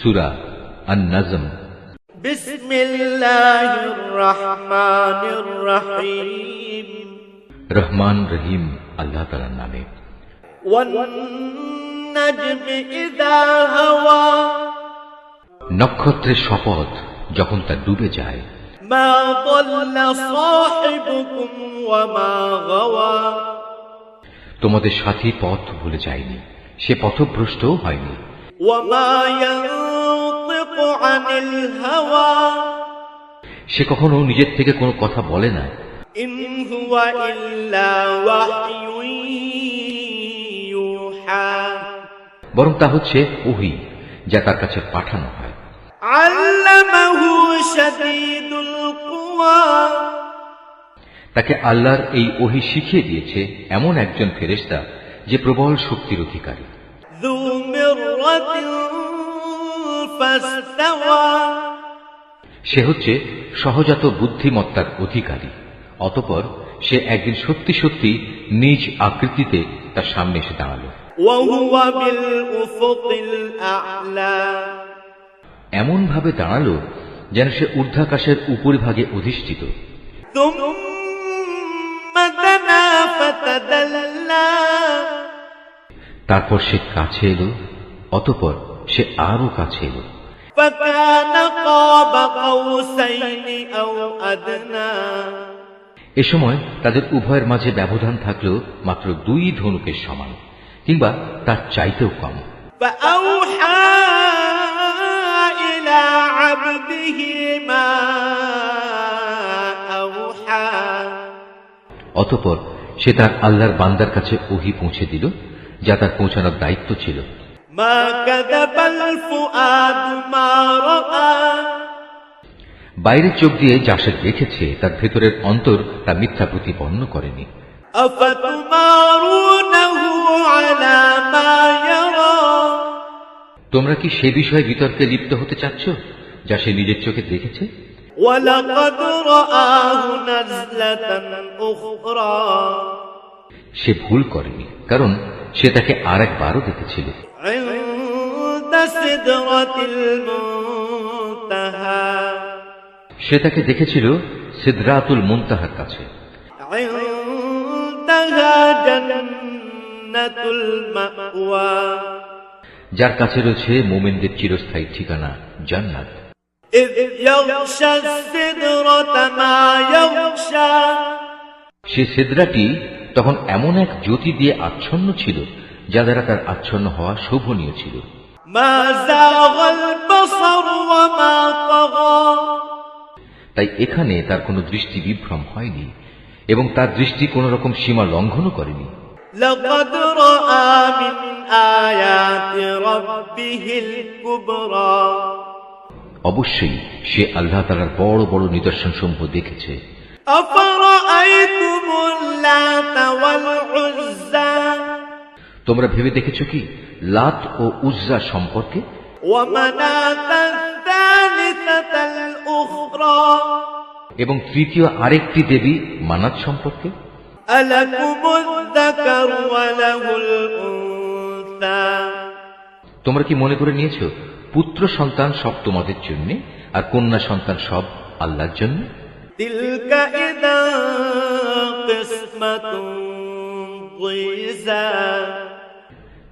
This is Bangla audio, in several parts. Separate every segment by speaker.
Speaker 1: সুরা আন্নাজম রহমান রহিম আল্লাহ তালার নামে নক্ষত্রের শপথ যখন তা ডুবে যায় তোমাদের সাথী পথ ভুলে যায়নি সে পথভ্রষ্টও হয়নি সে কখনো নিজের থেকে কোনো কথা বলে না বরং তা হচ্ছে ওহি যা তার কাছে পাঠানো হয় তাকে আল্লাহর এই ওহি শিখিয়ে দিয়েছে এমন একজন ফেরেস্তা যে প্রবল শক্তির অধিকারী সে হচ্ছে সহজাত বুদ্ধিমত্তার অধিকারী অতপর সে একদিন সত্যি সত্যি নিজ আকৃতিতে তার সামনে এসে দাঁড়ালো এমন ভাবে দাঁড়ালো যেন সে ঊর্ধ্বাকাশের উপরিভাগে অধিষ্ঠিত তারপর সে কাছে এলো অতপর সে আরো কাছে এলো এ সময় তাদের উভয়ের মাঝে ব্যবধান থাকলেও মাত্র দুই ধনুকের সমান কিংবা তার চাইতেও কম অতপর সে তার আল্লাহর বান্দার কাছে ওহি পৌঁছে দিল যা তার পৌঁছানোর দায়িত্ব ছিল বাইরে চোখ দিয়ে যা সে দেখেছে তার ভেতরের অন্তর তা মিথ্যা প্রতিপন্ন করেনি তোমরা কি সে বিষয়ে বিতর্কে লিপ্ত হতে চাচ্ছ যা সে নিজের চোখে দেখেছে সে ভুল করেনি কারণ সে তাকে আর একবারও দেখেছিল সে তাকে দেখেছিল সিদ্ধাতুল মুনতাহার কাছে যার কাছে রয়েছে মোমেনদের চিরস্থায়ী ঠিকানা জান্নাত সে সিদ্রাটি তখন এমন এক জ্যোতি দিয়ে আচ্ছন্ন ছিল যা দ্বারা তার আচ্ছন্ন হওয়া শোভনীয় ছিল তাই এখানে তার কোনো দৃষ্টি বিভ্রম হয়নি এবং তার দৃষ্টি কোন রকম সীমা লঙ্ঘনও করেনি অবশ্যই সে আল্লাহ তালার বড় বড় নিদর্শন সমূহ দেখেছে
Speaker 2: তুমুল্লা তাওয়াল والعزى
Speaker 1: তোমরা ভেবে দেখেছ কি লাত ও উজ্জা সম্পর্কে এবং তৃতীয় আরেকটি দেবী মানাত সম্পর্কে তোমরা কি মনে করে নিয়েছ পুত্র সন্তান সব তোমাদের জন্য আর কন্যা সন্তান সব আল্লাহর জন্য
Speaker 2: তিলকা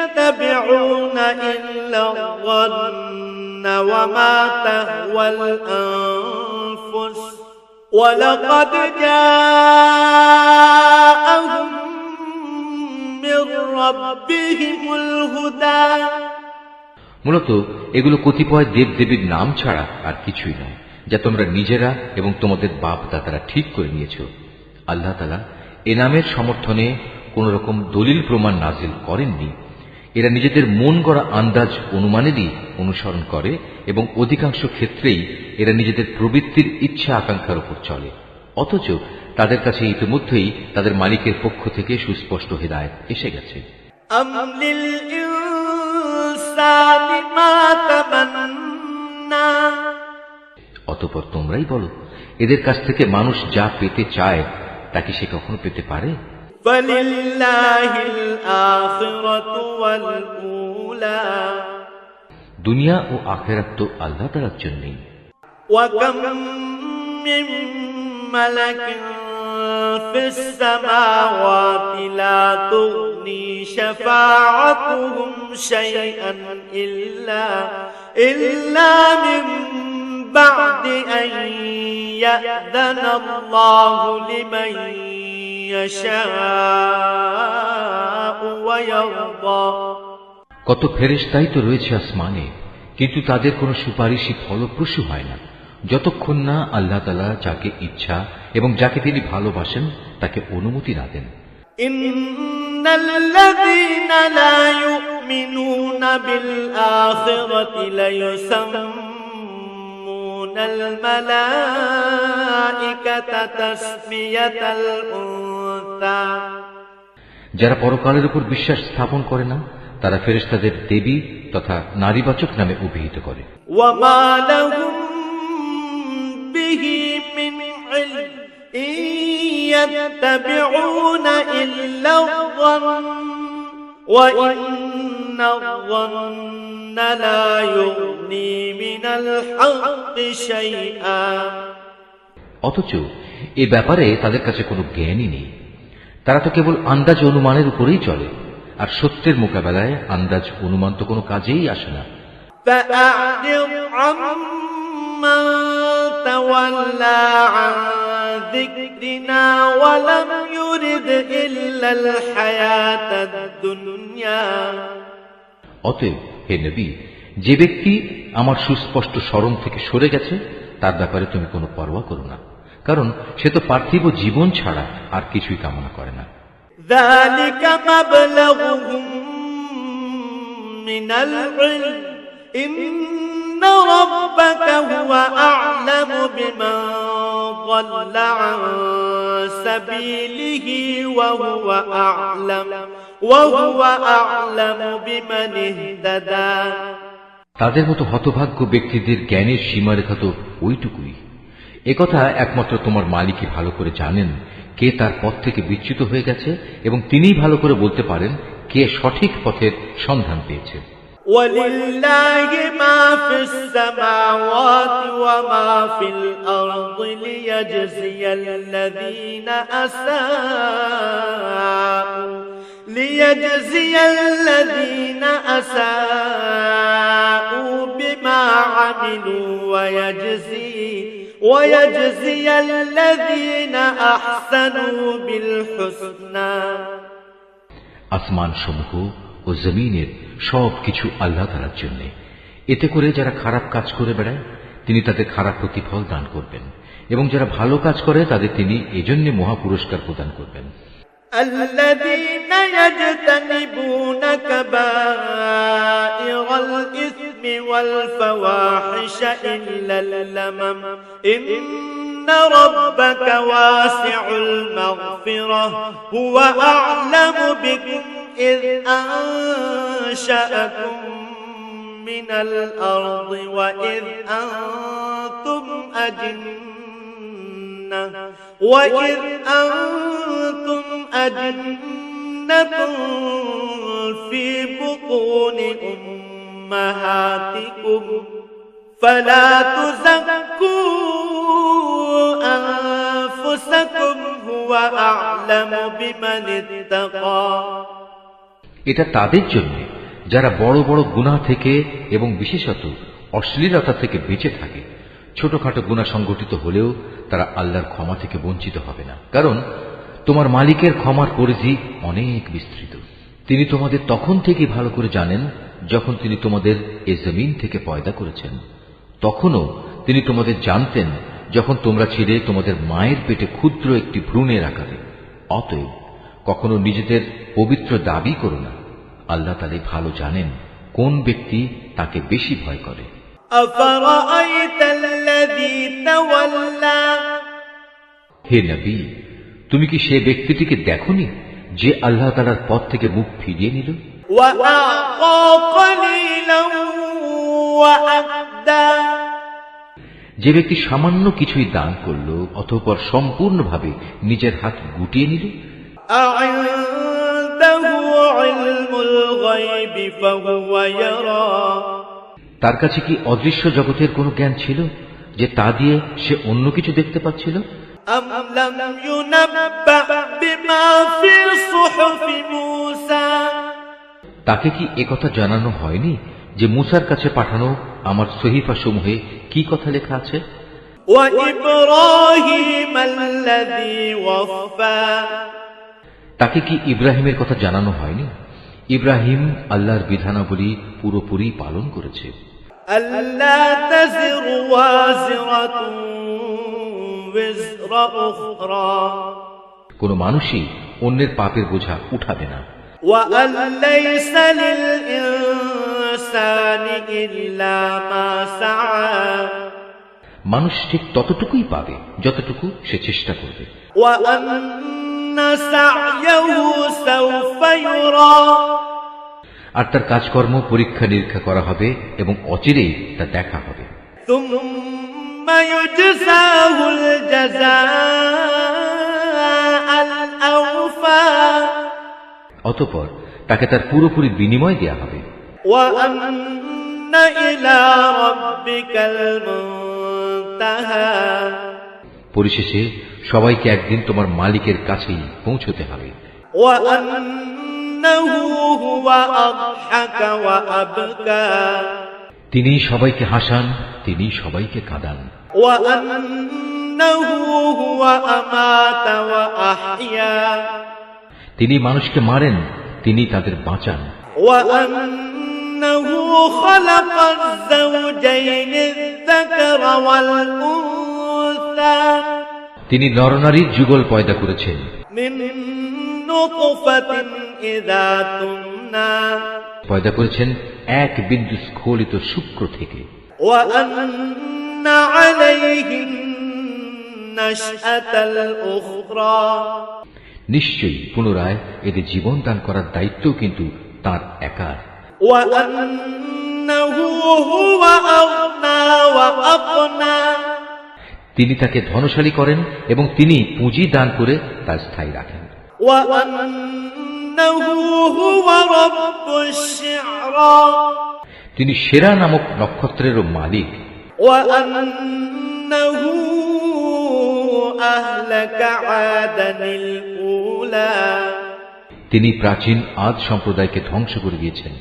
Speaker 2: يتبعون إلا الظن وما تهوى الأنفس ولقد جاءهم من ربهم الهدى
Speaker 1: মূলত এগুলো কতিপয় দেবদেবীর নাম ছাড়া আর কিছুই নয় যা তোমরা নিজেরা এবং তোমাদের বাপ দাতারা ঠিক করে নিয়েছ আল্লাহ তালা নামের সমর্থনে কোন রকম দলিল প্রমাণ নাজিল করেননি এরা নিজেদের মন গড়া আন্দাজ অনুমানেরই অনুসরণ করে এবং অধিকাংশ ক্ষেত্রেই এরা নিজেদের প্রবৃত্তির ইচ্ছা আকাঙ্ক্ষার উপর চলে অথচ তাদের কাছে ইতিমধ্যেই তাদের মালিকের পক্ষ থেকে সুস্পষ্ট হৃদায়ত এসে গেছে অতপর তোমরাই বলো এদের কাছ থেকে মানুষ যা পেতে চায় তা কি সে কখনো পেতে পারে
Speaker 2: فلله الآخرة والأولى
Speaker 1: دنيا و আখেরাত تو আল্লাহ তাআলার জন্যই
Speaker 2: وكم من ملك في السماوات لا تغني شفاعتهم شيئا إلا إلا من بعد أن يأذن الله لمن
Speaker 1: কত ফেরেস্তাই তো রয়েছে আসমানে কিন্তু তাদের কোন সুপারিশই ফলপ্রসূ হয় না যতক্ষণ না আল্লাহ তালা যাকে ইচ্ছা এবং যাকে তিনি ভালোবাসেন তাকে অনুমতি না দেন
Speaker 2: الملائكة تسمية الأنثى
Speaker 1: যারা পরকালের উপর বিশ্বাস স্থাপন করে না তারা ফেরেস্তাদের দেবী তথা নারীবাচক নামে অভিহিত করে অথচ এ ব্যাপারে তাদের কাছে কোনো জ্ঞানই নেই তারা তো কেবল আন্দাজ অনুমানের উপরেই চলে আর সত্যের মোকাবেলায় আন্দাজ অনুমান তো কোনো কাজেই আসে না অতএব হে নবী যে ব্যক্তি আমার সুস্পষ্ট স্মরণ থেকে সরে গেছে তার ব্যাপারে তুমি কোনো পরোয়া করো না কারণ সে তো পার্থিব জীবন ছাড়া আর কিছুই কামনা করে না তাদের মতো হতভাগ্য ব্যক্তিদের জ্ঞানের সীমারেখা তো ওইটুকুই একথা একমাত্র তোমার মালিকই ভালো করে জানেন কে তার পথ থেকে বিচ্যুত হয়ে গেছে এবং তিনি ভালো করে বলতে পারেন কে সঠিক পথের সন্ধান পেয়েছে
Speaker 2: ليجزي الذين أساءوا بما عملوا ويجزي ويجزي الذين أحسنوا بالحسنى
Speaker 1: আসমান সমূহ ও জমিনের সব কিছু আল্লাহ তালার জন্য এতে করে যারা খারাপ কাজ করে বেড়ায় তিনি তাদের খারাপ প্রতিফল দান করবেন এবং যারা ভালো কাজ করে তাদের তিনি এজন্য মহা পুরস্কার প্রদান করবেন
Speaker 2: الذين يجتنبون كبائر الإثم والفواحش إلا اللمم إن ربك واسع المغفرة هو أعلم بكم إذ أنشأكم من الأرض وإذ أنتم أجنة وإذ أنتم أجنة في بطون أمة أمهاتكم فلا تزكوا أنفسكم هو أعلم بمن اتقى
Speaker 1: এটা তাদের জন্য যারা বড় বড় গুণা থেকে এবং বিশেষত অশ্লীলতা থেকে বেঁচে থাকে ছোটখাটো গুণা সংগঠিত হলেও তারা আল্লাহর ক্ষমা থেকে বঞ্চিত হবে না কারণ তোমার মালিকের ক্ষমার পরিধি অনেক বিস্তৃত তিনি তোমাদের তখন থেকে ভালো করে জানেন যখন তিনি তোমাদের এ জমিন থেকে পয়দা করেছেন তখনও তিনি তোমাদের জানতেন যখন তোমরা ছিলে তোমাদের মায়ের পেটে ক্ষুদ্র একটি ভ্রূণের আকারে অতএব কখনো নিজেদের পবিত্র দাবি করো না আল্লাহ তালে ভালো জানেন কোন ব্যক্তি তাকে বেশি ভয় করে হে নবী তুমি কি সে ব্যক্তিটিকে দেখনি যে আল্লাহ তালার পথ থেকে মুখ ফিরিয়ে নিল যে ব্যক্তি সামান্য কিছুই দান করল অথপর সম্পূর্ণভাবে নিজের হাত গুটিয়ে নিল তার কাছে কি অদৃশ্য জগতের কোনো জ্ঞান ছিল যে তা দিয়ে সে অন্য কিছু দেখতে পাচ্ছিল
Speaker 2: أم لم ينبأ بما في صحف موسى
Speaker 1: তাকে কি একথা জানানো হয়নি যে মুসার কাছে পাঠানো আমার সহিফা সমূহে কি কথা লেখা আছে তাকে কি ইব্রাহিমের কথা জানানো হয়নি ইব্রাহিম আল্লাহর বিধানাবলী পুরোপুরি পালন করেছে কোন মানুষই অন্যের পাপের বোঝা উঠাবে না
Speaker 2: وأن ليس للإنسان إلا ما سعى
Speaker 1: মানুষ ঠিক ততটুকুই পাবে যতটুকু সে চেষ্টা করবে আর তার কাজকর্ম পরীক্ষা নিরীক্ষা করা হবে এবং অচিরেই তা দেখা হবে ثم অতপর তাকে তার পুরোপুরি বিনিময় দেয়া হবে পরিশেষে সবাইকে একদিন তোমার মালিকের কাছেই পৌঁছতে হবে তিনি সবাইকে হাসান তিনি সবাইকে কাঁদান
Speaker 2: وأنه هو
Speaker 1: তিনি মানুষকে মারেন তিনি তাদের বাঁচান তিনি নরনারীর যুগল পয়দা করেছেন পয়দা করেছেন এক বিন্দু স্খলিত শুক্র থেকে নিশ্চয়ই পুনরায় এদের জীবন দান করার দায়িত্ব কিন্তু তার একার তিনি তাকে ধনশালী করেন এবং তিনি পুঁজি দান করে তার স্থায়ী রাখেন তিনি সেরা নামক নক্ষত্রেরও মালিক তিনি প্রাচীন আদ সম্প্রদায়কে ধ্বংস করে দিয়েছেন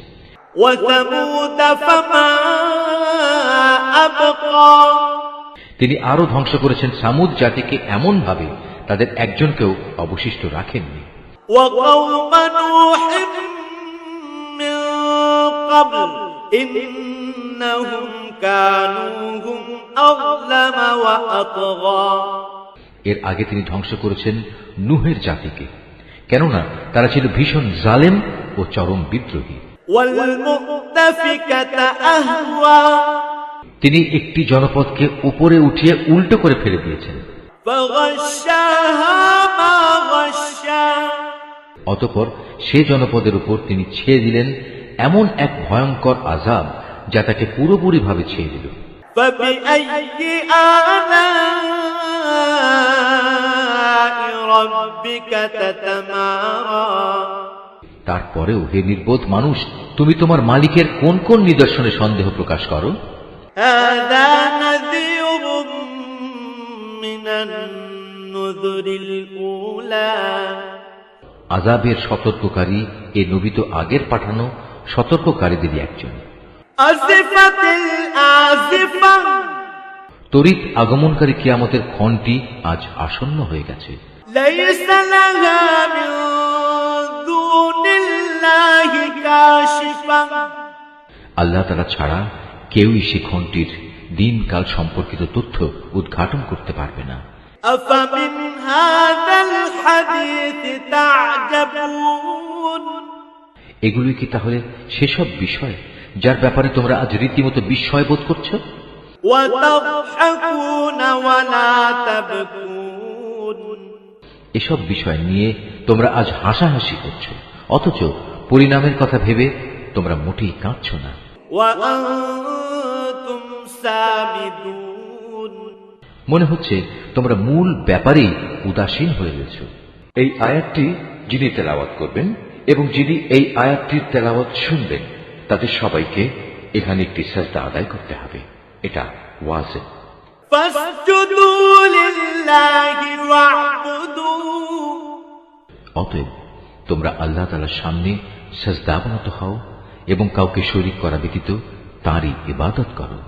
Speaker 1: তিনি আরো ধ্বংস করেছেন সামুদ জাতিকে এমন ভাবে তাদের একজনকেও অবশিষ্ট রাখেননি
Speaker 2: ইন্নাহুম কানুহুম আযলামা ওয়া আতগা
Speaker 1: এর আগে তিনি ধ্বংস করেছেন নুহের জাতিকে কেননা তারা ছিল ভীষণ জালেম ও চরম বিদ্রোহী তিনি একটি জনপদকে উপরে উঠিয়ে উল্টো করে ফেলে দিয়েছেন অতপর সে জনপদের উপর তিনি ছেড়ে দিলেন এমন এক ভয়ঙ্কর আজাব যা তাকে পুরোপুরি ভাবে ছেড়ে দিল তারপরেও হে নির্বোধ মানুষ তুমি তোমার মালিকের কোন কোন নিদর্শনে সন্দেহ প্রকাশ করো আজাবের সতর্ককারী এ নবী তো আগের পাঠানো সতর্ককারীদেরই একজন তরিত আগমনকারী কিয়ামতের খনটি আজ আসন্ন হয়ে গেছে
Speaker 2: ليس لها من دون الله كاشفا
Speaker 1: আল্লাহ তারা ছাড়া কেউই সে খণ্ডটির দিনকাল সম্পর্কিত তথ্য উদ্ঘাটন করতে পারবে না
Speaker 2: أفمن هذا الحديث تعجبون
Speaker 1: এগুলি কি তাহলে সেসব বিষয় যার ব্যাপারে তোমরা আজ রীতিমতো বিস্ময় বোধ করছো এসব বিষয় নিয়ে তোমরা আজ হাসাহাসি করছ অথচ পরিণামের কথা ভেবে তোমরা মোটেই কাঁদছ না মনে হচ্ছে তোমরা মূল ব্যাপারেই উদাসীন হয়ে গেছ এই আয়াতটি যিনি তেলাওয়াত করবেন এবং যিনি এই আয়াতটির তেলাওয়াত শুনবেন তাদের সবাইকে এখানে একটি সাজদা আদায় করতে হবে এটা ওয়াজেন অতএব তোমরা আল্লাহ তালার সামনে সাজদাবনত হও এবং কাউকে শরিক করা ব্যতীত তাঁরই ইবাদত করো